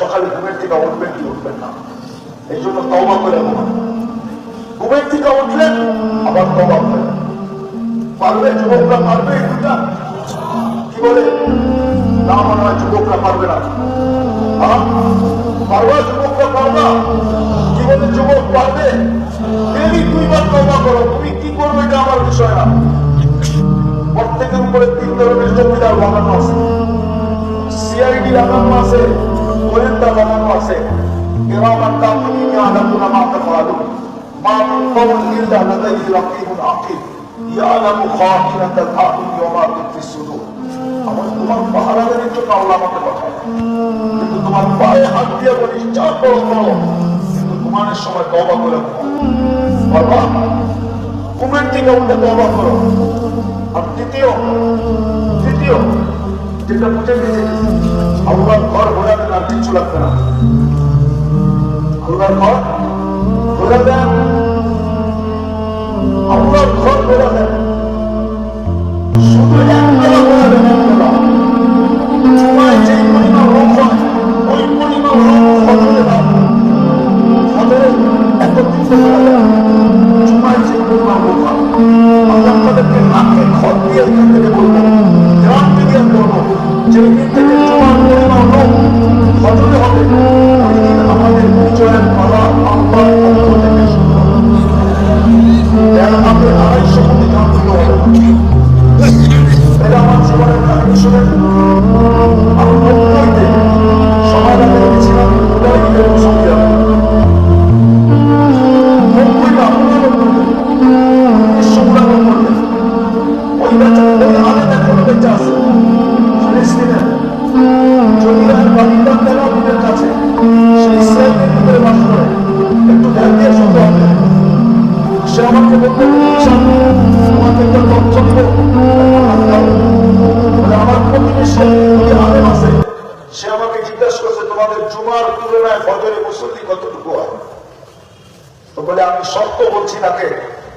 সকালে ঘুমের থেকে উঠবেন কি উঠবেন না। এই জন্য তবা করে ঘুমান। ঘুমের থেকে উঠলেন আবার তবা করে। পারবে যুবকরা, পারবে দুটা? কি বলে? না মনে হয় যুবকরা পারবে না? পারবা যুবকরা, পারবা? কি বলে যুবক, পারবে? ডেলি দুইবার তবা করো। তুমি কি করবে এটা আমার বিষয় না। প্রত্যেকের উপরে তিন ধরনের জমিদার লাগানো আছে। সিআইডি লাগানো আছে। গোয়েন্দা লাগানো আছে কিরামান কাতিবিন ইয়ালামুনা মা তাফআলুন মা মিন কওলিন ইল্লা লাদাইহি রাকীবুন আতীদ ইয়ালামু খাইনাতাল আ'য়ুন ওয়া মা তুখফিস সুদূর আমার তোমার পাহারাদের জন্য আল্লাহ আমাকে পাঠায় কিন্তু তোমার পায়ে হাত দিয়ে বলিস যা করো কিন্তু তোমার সময় তওবা করে বাবা ঘুমের থেকে উঠে করো। আর দ্বিতীয় যেটা বুঝে গেছে, আল্লাহর ঘর ঘোরাবেন আর কিছু লাগবে না। আল্লাহর ঘর ঘোরা দেন আল্লাহর ঘর ঘোরা দেন শুধু একবেলা ঘোরাবেন যে পরিমাণ রোগ হয়, ওই পরিমাণ রোগ ফজরে না। ফজরে একত্রিত জুমায় যে পরিমাণ রোগ হয় আমরা আপনাদেরকে নাকে খত দিয়ে থেকে বলব জুমার তুলনায় ফজরে মুসল্লি কতটুকু হয়? তো বলে, আমি সত্য বলছি তাকে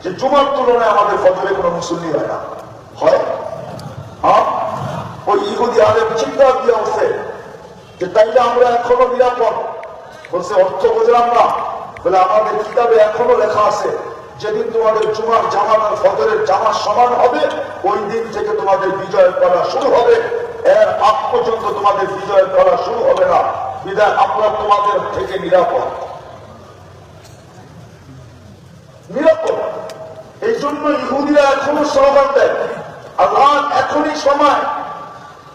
যে জুমার তুলনায় আমাদের ফজরে কোনো মুসল্লি হয় না। হয়? হ্যাঁ? ওই ইহুদি আলেম চিন্তা দিয়ে উঠছে যে, তাইলে আমরা এখনও নিরাপদ। বলছে, অর্থ বুঝলাম না। বলে, আমাদের কিতাবে এখনও লেখা আছে, যেদিন তোমাদের জুমার জামাত আর ফজরের জামা সমান হবে, ওই দিন থেকে তোমাদের বিজয়ের করা শুরু হবে। এর আগ পর্যন্ত তোমাদের বিজয়ের করা শুরু হবে না। বিদায় আমরা তোমাদের থেকে নিরাপদ। নিরাপদ। এই জন্য ইহুদিরা এখনও স্লোগান দেয়। আল্লাহ এখনই সময়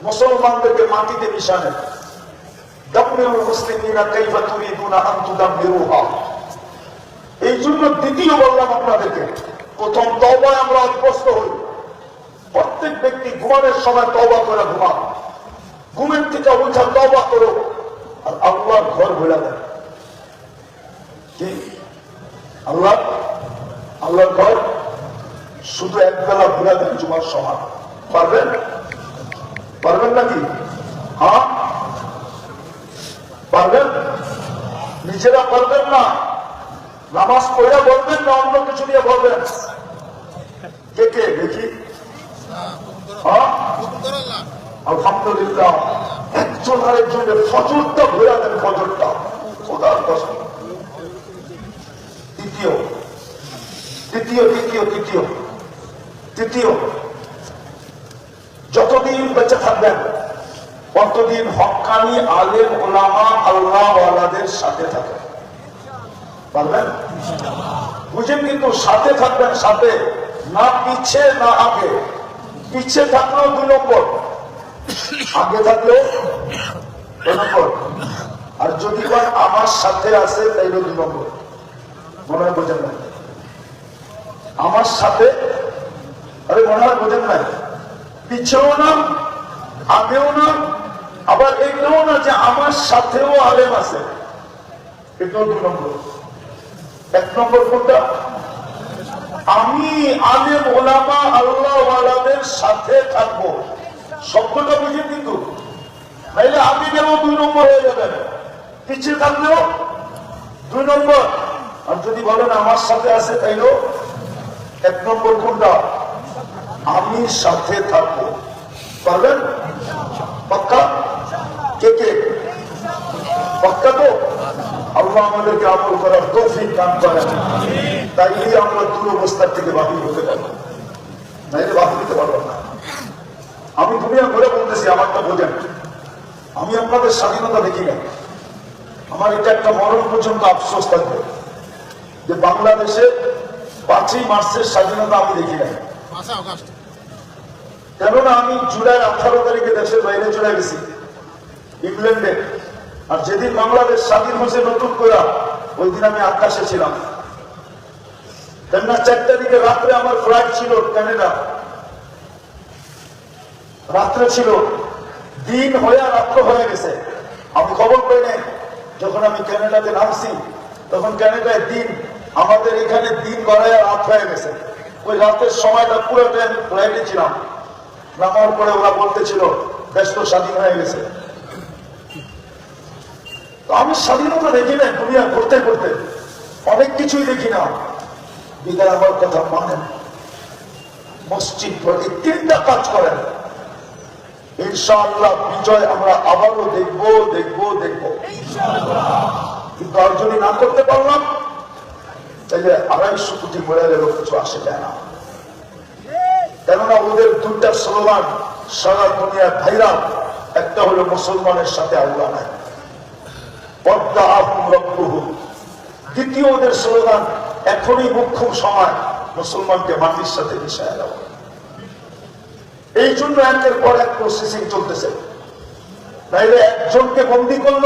মুসলমানদেরকে মাটিতে মিশানে। এই জন্য দ্বিতীয় বললাম আপনাদেরকে, প্রথম তওবায় আমরা অভ্যস্ত হই। প্রত্যেক সময় করে ঘুমের থেকে উঠা তওবা করো। আর আল্লাহর ঘর ঘুরে দেন। কি? আল্লাহ? আল্লাহর ঘর শুধু এক বেলা ঘুরে দেন জুমার সময়। পারবেন? পারবেন নাকি? হ্যাঁ? পারবেন? নিজেরা পারবেন না। নামাজ পড়ে বলবেন না অন্য কিছু নিয়ে বলবেন? কে কে? দেখি। হ্যাঁ? আলহামদুলিল্লাহ। একজন আরেকজনের ফজরটা ঘুরে দেন ফজরটা। খোদার কসম। দ্বিতীয়। তৃতীয় তৃতীয় তৃতীয় তৃতীয়। যতদিন বেঁচে থাকবেন, ততদিন হকানি, আলেম, ওলামা আল্লাহওয়ালাদের সাথে থাকবেন। পারবেন? বুঝেন কিন্তু সাথে থাকবেন সাথে, না পিছে, না আগে। পিছে থাকলেও দুই নম্বর। আগে নম্বর আর যদি আমার সাথে আছে, তাইলে দুই নম্বর। মনে হয় বোঝেন না আমার সাথে? আরে, মনে হয় বোঝেন না পিছেও না, আগেও না, আবার এটাও না যে আমার সাথেও আলেম আছে। এটাও দু নম্বর। এক নম্বর কোনটা? আমি আলেম ওলামা আল্লাহওয়ালাদের সাথে থাকব। শব্দটা বুঝে কিন্তু নাইলে আপনি গেলেও দুই নম্বর হয়ে যাবেন পিছিয়ে থাকলেও দুই নম্বর। আর যদি বলেন আমার সাথে আছে, তাইলেও এক নম্বর কোনটা আমি সাথে থাকব। পারবেন? পাক্কা? কে কে? পাক্কা তো? আল্লাহ আমাদেরকে আমল করার তৌফিক দান করেন। তাইলে আমরা দুরবস্থার থেকে বাহির হতে পারব। নাইলে বাহির হতে পারব না। আমি দুনিয়া ঘুরে বলতেছি আমারটা বোঝেন আমি আপনাদের স্বাধীনতা দেখি না আমার এটা একটা মরণ পর্যন্ত আফসোস থাকবে যে বাংলাদেশে পাঁচই মার্চের স্বাধীনতা আমি দেখি নাই। কেননা আমি জুলাই আঠারো তারিখে দেশের বাইরে চলে গেছি ইংল্যান্ডে। আর যেদিন বাংলাদেশ স্বাধীন হয়েছে নতুন করে ওই দিন আমি আকাশে ছিলাম। কেননা চার তারিখে রাত্রে আমার ফ্লাইট ছিল ক্যানাডা রাত্রে ছিল। দিন হয়ে রাত্র হয়ে গেছে। আমি খবর পাই নাই। যখন আমি ক্যানাডাতে নামছি, তখন ক্যানাডায় দিন, আমাদের এখানে দিন গড়ায় রাত হয়ে গেছে। ওই রাতের সময়টা পুরো টাইম ফ্লাইটে ছিলাম। নামার পরে ওরা বলতেছিল দেশ তো স্বাধীন হয়ে গেছে। আমি স্বাধীনতা দেখি না দুনিয়া করতে করতে অনেক কিছুই দেখি না। বিদায় আমার কথা মানেন মসজিদ প্রতি তিনটা কাজ করেন। ইনশাআল্লাহ বিজয় আমরা আবারও দেখব দেখব দেখব। কিন্তু যদি না করতে পারলাম, তাহলে আড়াইশো কোটি গেলেও কিছু আসে যায় না। কেননা ওদের দুটা স্লোগান, সারা দুনিয়ার ভাইরাল একটা হলো মুসলমানের সাথে আল্লাহ নাই। পদ্মা রব্বহু। দ্বিতীয় ওদের স্লোগান, এখনই মুখ্য সময়, মুসলমানকে মাটির সাথে মিশায় দেওয়া। এই জন্য একের পর এক প্রসেসিং চলতেছে। তাইলে একজনকে বন্দি করল,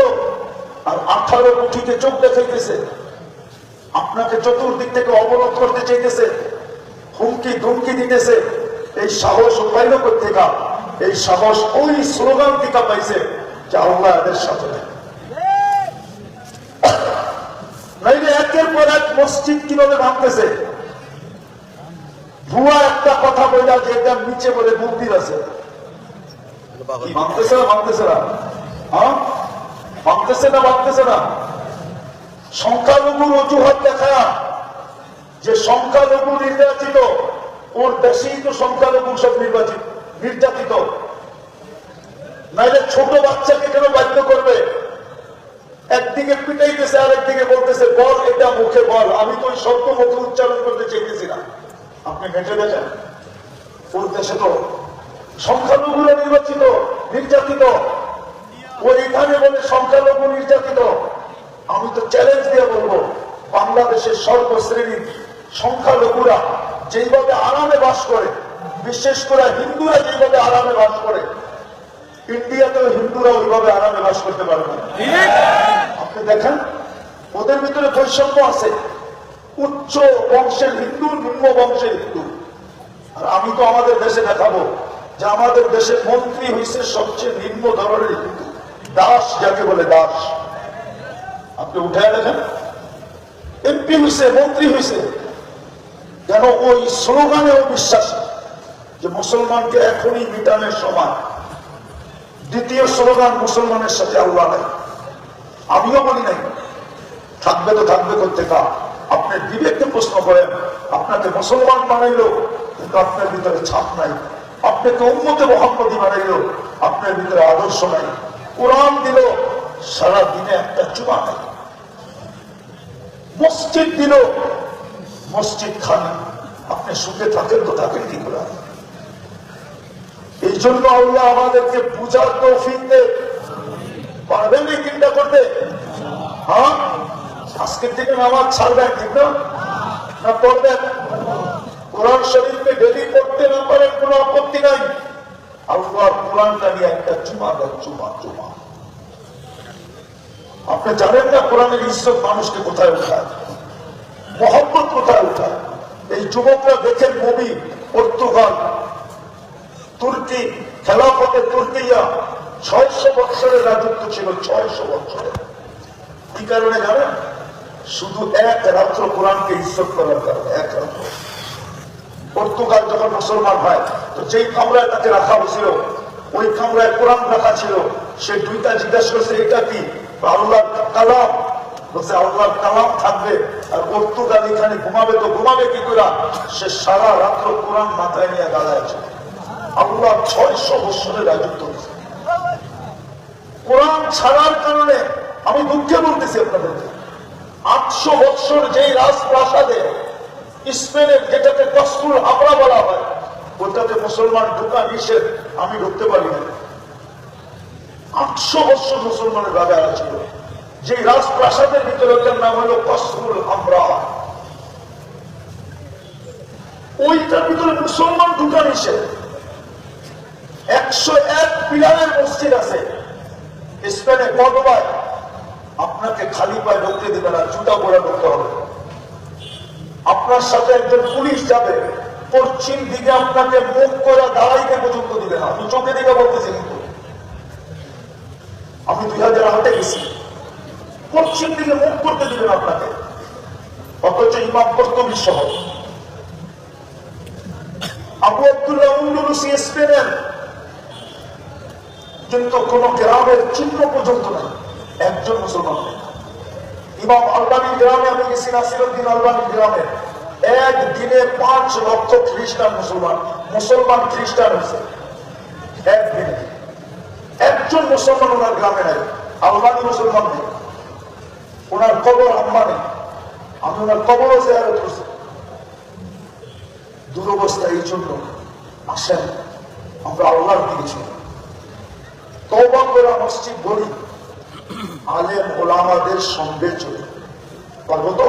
আর আঠারো কোটিকে চোখ দেখাইতেছে আপনাকে চতুর্দিক থেকে অবরোধ করতে চাইতেছে, হুমকি, ধুমকি দিতেছে। এই সাহস ও পাইল থেকে এই সাহস ওই স্লোগান থেকে পাইছে যে আল্লাহ এদের সাথে নেই। নাইলে একের পর এক মসজিদ কীভাবে ভাঙতেছে? ভুয়া একটা কথা বললা যে এটা নিচে বলে মন্দির আছে। না না? হ্যাঁ? না না? সংখ্যালঘুর অজুহাত দেখা যে সংখ্যালঘু নির্বাচিত ওর দেশেই তো সংখ্যালঘু সব নির্বাচিত নির্যাতিত। নাইলে ছোট বাচ্চাকে কেন বাধ্য করবে? একদিকে পিটাইতেছে আর একদিকে বলতেছে বল এটা মুখে বল আমি তো ওই শব্দ মুখে উচ্চারণ করতে চাইতেছি না। আপনি ওর দেশে তো সংখ্যালঘুরা নির্বাচিত নির্যাতিত। ও এখানে বলে সংখ্যালঘু নির্যাতিত। আমি তো চ্যালেঞ্জ দিয়ে বলব বাংলাদেশের সর্বশ্রেণীর সংখ্যালঘুরা যেইভাবে আরামে বাস করে বিশেষ করে হিন্দুরা যেইভাবে আরামে বাস করে ইন্ডিয়াতেও হিন্দুরা ওইভাবে আরামে বাস করতে পারবে আপনি দেখেন ওদের ভিতরে বৈষম্য আছে। উচ্চ বংশের হিন্দু, নিম্ন বংশের হিন্দু। আর আমি তো আমাদের দেশে দেখাবো যে আমাদের দেশের মন্ত্রী হয়েছে সবচেয়ে নিম্ন ধরনের হিন্দু। দাস যাকে বলে দাস। আপনি উঠে দেখেন এমপি হয়েছে মন্ত্রী হয়েছে যেন ওই স্লোগানেও বিশ্বাস যে মুসলমানকে এখনই মিটানের সময় দ্বিতীয় স্লোগান মুসলমানের সাথে আল্লাহ নাই। আমিও বলি নাই, থাকবে তো থাকবে করতে কা আপনি বিবেককে প্রশ্ন করেন, আপনাকে মুসলমান বানাইলো, কিন্তু আপনার ভিতরে ছাপ নাই। আপনাকে উন্মতে মোহাম্মদী বানাইলো, আপনার ভিতরে আদর্শ নাই। কোরআন দিল, সারা দিনে একটা চুমা নাই। মসজিদ দিল, মসজিদ খানি আপনি সুখে থাকেন তো থাকেন কি করে? এই জন্য আল্লাহ আমাদেরকে পূজার তৌফিক দে পারবেন এই চিন্তা করতে? হ্যাঁ? আজকের থেকে নামাজ ছাড়বেন ঠিক না? পড়বেন? কোরআন শরীফকে ডেলি পড়তে না পারেন, কোনো আপত্তি নাই। আল্লাহ কোরআনটা নিয়ে একটা চুমা দেন চুমা চুমা আপনি জানেন না কোরআনের ইজ্জত মানুষকে কোথায় উঠায়? মোহাম্মত কোথায় উঠায়? এই যুবকরা দেখেন মুভি পর্তুগাল, তুর্কি, খেলাফতে তুর্কিয়া ছয়শো বৎসরের রাজত্ব ছিল, ছয়শো বৎসরের। কি কারণে জানেন? শুধু এক রাত্র কোরআনকে ইজ্জত করার কারণে, এক রাত্র। পর্তুগাল যখন মুসলমান হয়, তো যেই কামরায় তাকে রাখা হয়েছিল, ওই কামরায় কোরআন রাখা ছিল, সে দুইটা জিজ্ঞাসা করছে, এটা কি? আল্লাহ কালাম। বলছে, আল্লাহর কালাম থাকবে আর পর্তুগাল এখানে ঘুমাবে, তো ঘুমাবে কি করে সে সারা রাত্র কোরআন মাথায় নিয়ে দাঁড়ায় আছে। আল্লাহ ছয়শো বছরের রাজত্ব। কোরআন ছাড়ার কারণে আমি দুঃখে বলতেছি আপনাদেরকে বৎসর যেই রাজপ্রাসাদে স্পেনের যেটাকে কস্তুল হাবড়া বলা হয়, ওটাতে মুসলমান ঢুকা নিষেধ, আমি ঢুকতে পারি না আটশো বৎসর মুসলমানের রাজারা ছিল। যে রাজপ্রাসাদের ভিতরে ওটার নাম হলো কস্তুল হাবড়া। ওইটার ভিতরে মুসলমান ঢুকা নিষেধ। একশো এক পিলারের মসজিদ আছে, স্পেনে কদবায় আপনাকে খালি পায়ে ঢুকতে দেবে না, জুতা পরে ঢুকতে হবে। আপনার সাথে একজন পুলিশ যাবে, পশ্চিম দিকে আপনাকে মুখ করে দাঁড়াইতে পর্যন্ত দিবে না। আমি চোখে দিকে বলতেছি কিন্তু। আমি দুই হাজার আটে গেছি। পশ্চিম দিকে মুখ করতে দিবে না আপনাকে। অথচ ইমাম কর্তবী সহ। আবু আব্দুল্লাহ উন্ডুলুসি স্পেনের। কিন্তু কোন গ্রামের চিহ্ন পর্যন্ত নাই। একজন মুসলমান। ইমাম আলবানি গ্রামে, আমি গেছি নাসিরুদ্দিন আলবানি গ্রামে। একদিনে পাঁচ লক্ষ খ্রিস্টান মুসলমান মুসলমান খ্রিস্টান হয়েছে। একদিনে। একজন মুসলমান ওনার গ্রামে নাই, আলবানি মুসলমান নেই। ওনার কবর আম্মা আমি ওনার কবরও জেয়ারত করছি। দুরবস্থা এই জন্য আসেন, আমরা দিকে চলি। তওবা করা মসজিদ গড়ি আলেম ওলামাদের সঙ্গে চলি পারবো তো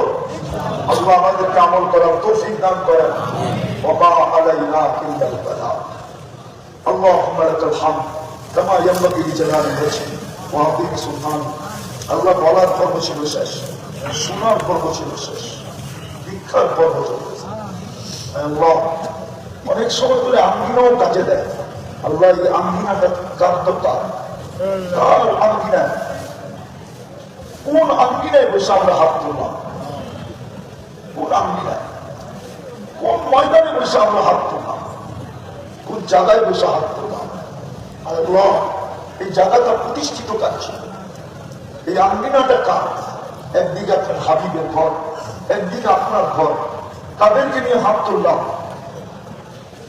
আল্লাহ আমাদেরকে আমল করার তৌফিক দান করেন ওমা আলাইনা ইল্লাল বালাগ اللهم لك الحمد كما ينبغي لجلال وجهك وعظيم سلطانك আল্লাহ বলার পর্ব ছিল শেষ শোনার পর্ব ছিল শেষ ভিক্ষার পর্ব চলতেছে আল্লাহ অনেক সময় ধরে আঙ্গিনাও কাজে দেয় আল্লাহ এই আঙ্গিনাটা কার তো কার কার আঙ্গিনা কোন আঙ্গিনায় বসে আমরা হাত তুললাম কোন আঙ্গিনায়? কোন ময়দানে বসে আমরা হাত তুললাম কোন জায়গায় বসে হাত তুললাম এই জায়গাটা প্রতিষ্ঠিত কাজ ছিল এই আঙ্গিনাটা কার? একদিকে আপনার হাবিবের ঘর, একদিকে আপনার ঘর। তাদেরকে নিয়ে হাত তুললাম?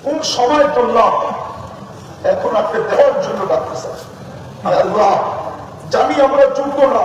কোন সময় তুললাম? এখন আপনি দেওয়ার জন্য ডাকতেছেন। আর আল্লাহ, জানি আমরা যোগ্য না।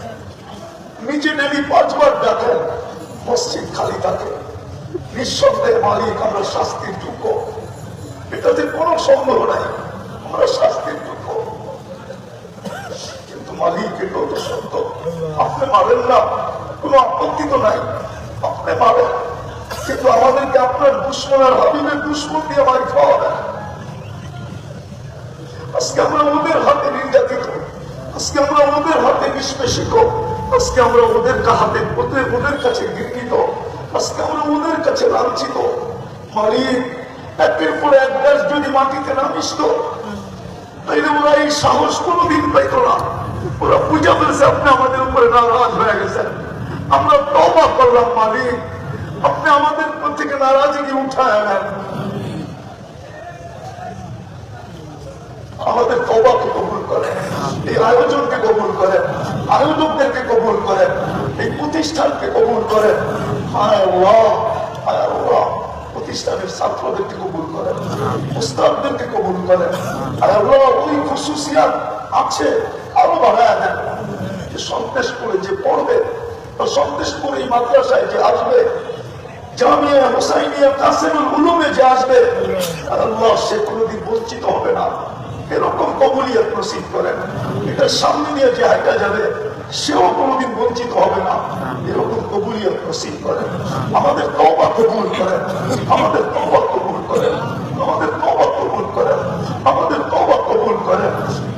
নিজে ডেলি পাঁচবার ডাকেন মসজিদ খালি থাকে। নিঃশব্দের মালিক, আমরা শাস্তির যোগ্য। এটাতে কোনো সন্দেহ নাই, আমরা শাস্তির যোগ্য। কিন্তু মালিক এটাও তো সত্য। আপনি মারেন না, কোনো আপত্তি তো নাই। আপনি মারেন, কিন্তু আমাদেরকে আপনার দুশ্মন আর হাবিবের দুশ্মন দিয়ে মারি খাওয়াবেন আজকে আমরা ওদের হাতে নির্যাতিত আজকে আমরা ওদের হাতে নিষ্পেষিত আজকে আমরা ওদের হাতে ওদের ওদের কাছে ঘৃণিত আজকে আমরা ওদের কাছে লাঞ্ছিত। মালিক একের পর এক দেশ যদি মাটিতে না মিশত, তাইলে ওরা এই সাহস কোনোদিন পাইত না। ওরা পূজা করেছে আপনি আমাদের উপরে নারাজ হয়ে গেছেন। আমরা তবা করলাম মালিক আপনি আমাদের থেকে নারাজগি উঠায় নেন আমাদের তবাকে কবুল করেন। আয়োজনকে কবুল করেন, আয়োজকদেরকে কবুল করেন, এই প্রতিষ্ঠানকে কবুল করেন। ছাত্রদেরকে কবুল করেন যে পড়বে এই মাদ্রাসায় যে আসবে, জামিয়া হুসাইনিয়া যে আসবে সে কোনোদিন বঞ্চিত হবে না। এরকম কবুলিয়ত নসিব করেন এটার সামনে নিয়ে যে হাইটা যাবে সেও কোনোদিন বঞ্চিত হবে না এরকম কবুলিয়ত নসিব করেন আমাদের তবা কবুল করেন আমাদের তবা কবুল করেন আমাদের তবা কবুল করেন আমাদের তবা কবুল করেন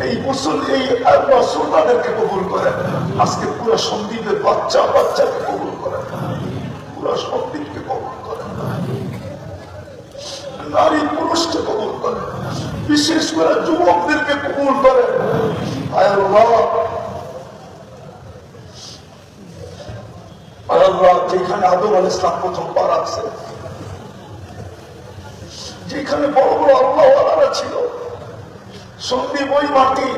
এই মুসল এই আল্লাহ সুলতানদেরকে কবুল করেন আজকে পুরো সন্দীপের বাচ্চা বাচ্চাকে কবুল করেন পুরো সন্দীপকে কবুল করেন নারী পুরুষকে কবুল করেন বিশেষ করে যুবকদেরকে কবুল আল্লাহ। যেখানে আদম আল ইসলাম প্রথম পা রাখছে, যেখানে বড় বড় আল্লাহওয়ালারা ছিল সন্দীপ ওই মাটি,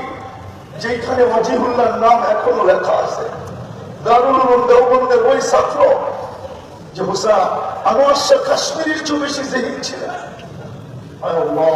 যেখানে ওয়াজিহুল্লাহর নাম এখনও লেখা আছে। দারুল দেওবন্দের ওই ছাত্র, যে হুসা আনোয়ার কাশ্মীরের চেয়ে বেশি জেহিন ছিলেন। আয় আল্লাহ।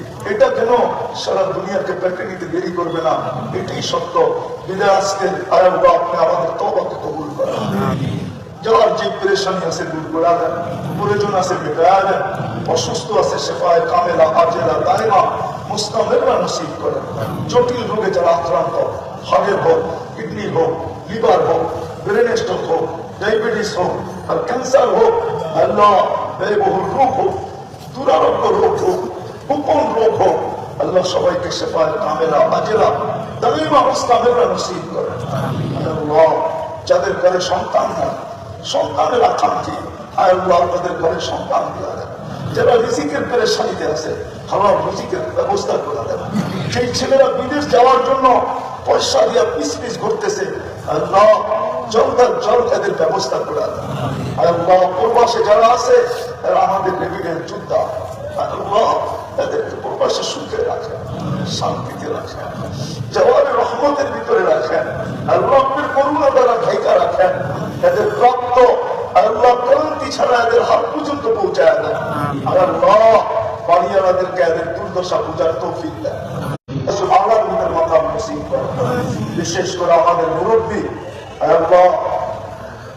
এটা কেন সারা দুনিয়াকে পেটে নিতে দেরি করবে না? এটাই সত্য। বিদায় আজকে আয় আপনি আমাদের তবাকে কবুল করেন। যার যে পরেশানি আছে দূর করা দেন প্রয়োজন আছে মেটায়া দেন অসুস্থ আছে সেফায় কামেলা আজেলা দায়মা মুস্তামেররা নসিব করেন। জটিল রোগে যারা আক্রান্ত হার্টের হোক কিডনি হোক লিভার হোক ব্রেন স্ট্রোক হোক ডায়াবেটিস হোক আর ক্যান্সার হোক আল্লাহ ব্যয়বহুল রোগ হোক দুরারোগ্য রোগ হোক গোপন রোগ হোক আল্লাহ সবাইকে সেফায় কামেলা আজেলা দাইমা মুস্তামেররা নসিব করেন। যাদের ঘরে সন্তান নাই, সন্তানের আকাঙ্ক্ষী আপনাদের ঘরে সন্তান দেওয়া দেন। যারা রিজিকের পেরেশানিতে আছে হালাল রিজিকের ব্যবস্থা করে দেন। সেই ছেলেরা বিদেশ যাওয়ার জন্য পয়সা দিয়ে পিস পিস ঘুরতেছে। আল্লাহ, জল এদের ব্যবস্থা করে দেন। আল্লাহ যারা আছে এরা আমাদের রেভিডেন্ট যোদ্ধা। এদেরকে প্রবাসে সুখে রাখেন, শান্তিতে রাখেন জওয়ানের রহমতের ভিতরে রাখেন, আল্লাহ করুণা দ্বারা ঢাইকা রাখেন। এদের রক্ত মাথা বিশেষ করে আমাদের মুরব্বী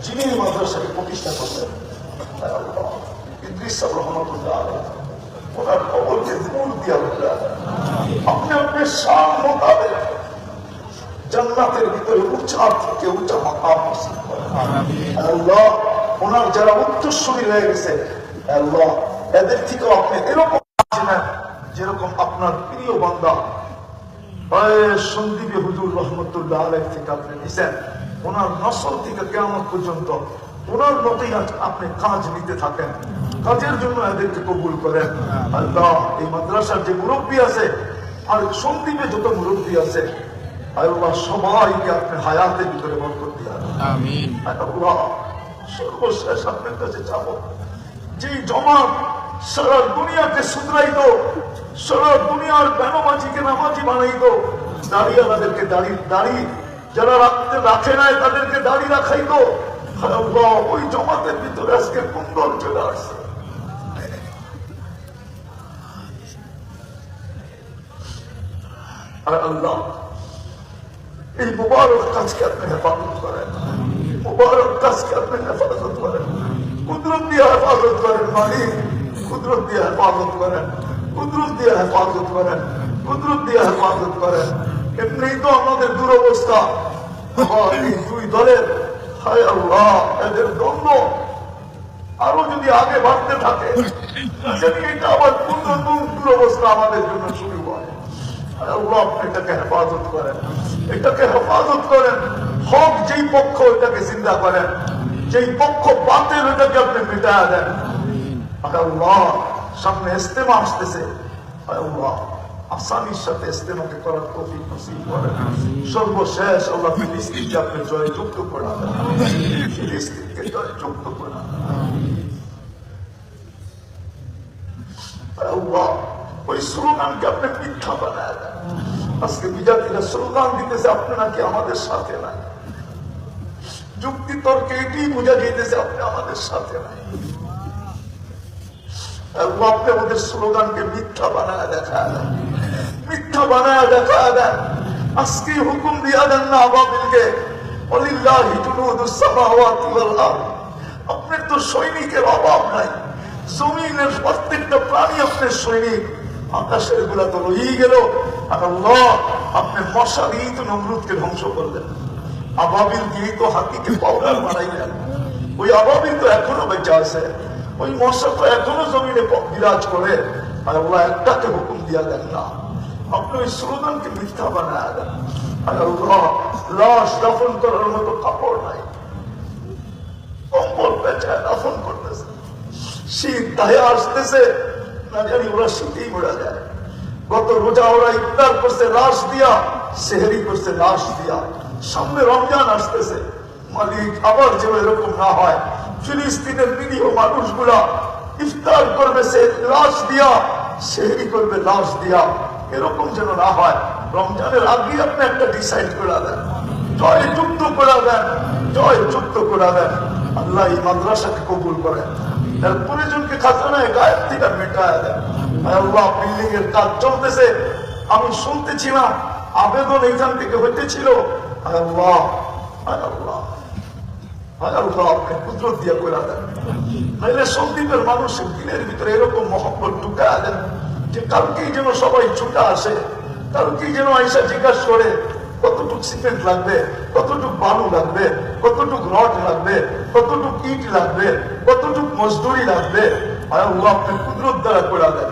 যিনি মাদ্রাসাকে প্রতিষ্ঠা করলেন রহমতুল্লাহ জান্নাতের ভিতরে থেকে করেন। আল্লাহ, ওনার যারা হয়ে গেছে, আল্লাহ, এদের থেকেও আপনি এরকম যেরকম আপনার প্রিয় বান্দা। সন্দীপে হুজুর রহমতুল্লাহ থেকে আপনি নিছেন। ওনার নসল থেকে কেমন পর্যন্ত ওনার মতোই আপনি কাজ নিতে থাকেন। কাজের জন্য এদেরকে কবুল করেন। আল্লাহ এই মাদ্রাসার যে মুরব্বী আছে আর সন্দীপে যত মুরব্বী আছে আল্লাহ সবাইকে আপনি হায়াতের ভিতরে বরকত দিয়া আল্লাহ সর্বশেষ আপনার কাছে যাব যে জমান সারা দুনিয়াকে শুধরাইত সারা দুনিয়ার বেনমাজিকে নামাজি বানাইত দাঁড়িয়ালাদেরকে দাড়ি দাড়ি যারা রাখতে রাখে নাই তাদেরকে দাড়ি রাখাইত। ওই জমাতের ভিতরে আজকে কুন্দর চলে আসছে। আর আল্লাহ, এই মুবারক কাজকে আপনি হেফাজত করেন। মুবারক কাজকে আপনি হেফাজত করেন। কুদরত দিয়ে হেফাজত করেন মালিক, কুদরত দিয়ে হেফাজত করেন, কুদরত দিয়ে হেফাজত করেন, কুদরত দিয়ে হেফাজত করেন। এমনি তো আমাদের দুরবস্থা। দুই দলের, হায় আল্লাহ, এদের দ্বন্দ্ব। আরও যদি আগে বাড়তে থাকে এটা আবার পূর্ণ দুরবস্থা আমাদের জন্য শুরু আল্লাহ এটাকে হেফাজত করেন। এটাকে হক যেই পক্ষ এটাকে চিন্তা করেন, যেই পক্ষ বাতিল ওটাকে আপনি মিটায়া দেন। সামনে ইস্তেমা আসতেছে। আসানির সাথে ইস্তেমাকে করার তৌফিক নসিব করেন। সর্বশেষ আল্লাহ ফিলিস্তিনকে আপনি জয় যুক্ত করে ফিলিস্তিনকে জয় যুক্ত করে আল্লাহ ওই স্লোগানকে আপনি মিথ্যা বানায় দেন? আজকে বিজাতিরা স্লোগান দিতেছে, আপনি নাকি আমাদের সাথে নাই? যুক্তি তর্কে এটাই বোঝা যেতেছে আপনি আমাদের সাথে নাই। আপনি আমাদের স্লোগানকে মিথ্যা বানায় দেখা দেন। মিথ্যা বানায় দেখা দেন। আজকে হুকুম দিয়া দেন না আবাবিলকে আপনার তো সৈনিকের অভাব নাই। জমিনের প্রত্যেকটা প্রাণী আপনার সৈনিক। আকাশেরগুলা তো রয়েই গেল। আর আপনি মশা দিয়েই তো নমরুদকে ধ্বংস করলেন। আবাবিল দিয়েই তো হাতিকে পাউডার বানাইলেন ওই আবাবিল তো এখনও বেঁচে আছে। ওই মশা তো এখনও জমিনে বিরাজ করে। আর আল্লাহ একটাকে হুকুম দিয়া দেন না। আপনি ওই স্লোগানকে মিথ্যা বানায় দেন। আল্লাহ, লাশ দাফন করার মতো কাপড় নাই। কম্বল পেঁচায় দাফন করতেছে। শীত দাহে আসতেছে। না জানি ওরা শীতেই মরা যায়। গত রোজা ওরা ইফতার করছে, লাশ দিয়া, সেহেরি করছে, লাশ দিয়া। সামনে রমজান আসতেছে। মালিক আবার যেন এরকম না হয়। ফিলিস্তিনের নিরীহ মানুষগুলা ইফতার করবে, সে লাশ দিয়া, সেহেরি করবে, লাশ দিয়া। এরকম যেন না হয়। রমজানের আগে আপনি একটা ডিসাইড করে দেন। জয় যুক্ত করে দেন। জয় যুক্ত করে দেন। আল্লাহ এই মাদ্রাসাকে কবুল করেন। এর প্রয়োজনকে খাজানায় থেকে মেটায় দেন আয় আল্লাহ বিল্ডিং এর কাজ চলতেছে। আমি আবেদন এইখান থেকে হইতেছিল। আল্লাহ আল্লাহ দিয়ে দিনের ভিতরে এরকম যে যেন সবাই ছুটে আসে যেন করে, কতটুক সিমেন্ট লাগবে কতটুক বালু লাগবে, কতটুক রড লাগবে, কতটুক ইট লাগবে, কতটুক মজদুরি লাগবে আল্লাহ আপনি কুদরত দ্বারা করে দেন,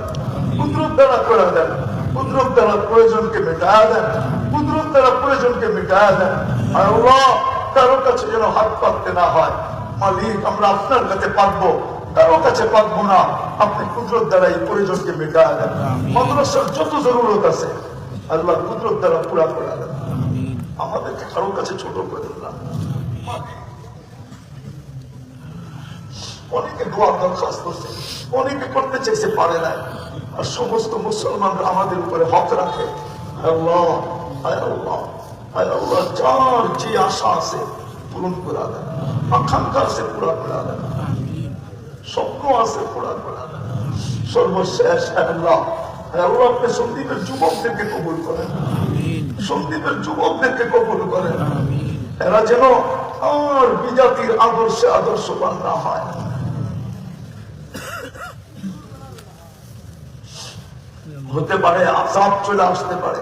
কুদরত দ্বারা করে দেন, কুদরত দ্বারা প্রয়োজনকে মেটায়া দেন, কুদরত দ্বারা প্রয়োজনকে মেটায়া দেন। আল্লাহ, কারও কাছে যেন হাত পাততে না হয়, মালিক, আমরা আপনার কাছে পারব কারও কাছে পারব না, আপনি কুদরত দ্বারা এই প্রয়োজনকে মেটায়া দেন। মাদ্রাসার যত জরুরত আছে, আল্লাহ কুদরত দ্বারা পুরা করে দেন। আমাদেরকে কারও কাছে ছোট করে না। অনেকে দোয়ার দরখাস্ত অনেকে করতে চাইছে, পারে না। আর সমস্ত মুসলমানরা আমাদের উপরে হক রাখে। যার যে আশা আছে পূরণ করে দেন। আকাঙ্ক্ষা আছে করে দেন। স্বপ্ন আছে পুরা করে দেন। সর্বশেষ আল্লাহ আল্লাহ, আপনি সন্দীপের যুবকদেরকে কবুল করেন। সন্দীপের যুবকদেরকে কবুল করেন এরা যেন আর বিজাতির আদর্শে আদর্শবান না হয়। হতে পারে আজাব চলে আসতে পারে।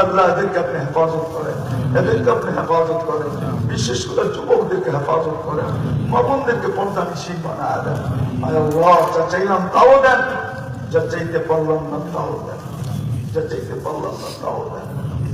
আল্লাহ এদেরকে আপনি হেফাজত করেন, এদেরকে আপনি হেফাজত করেন। বিশেষ করে যুবকদেরকে হেফাজত করেন। মামনদেরকে পর্দা নিশীন বানায় দেন। আল্লাহ যা চাইলাম তাও দেন। যা চাইতে পারলাম না তাও দেন। যা চাইতে পারলাম না তাও দেন।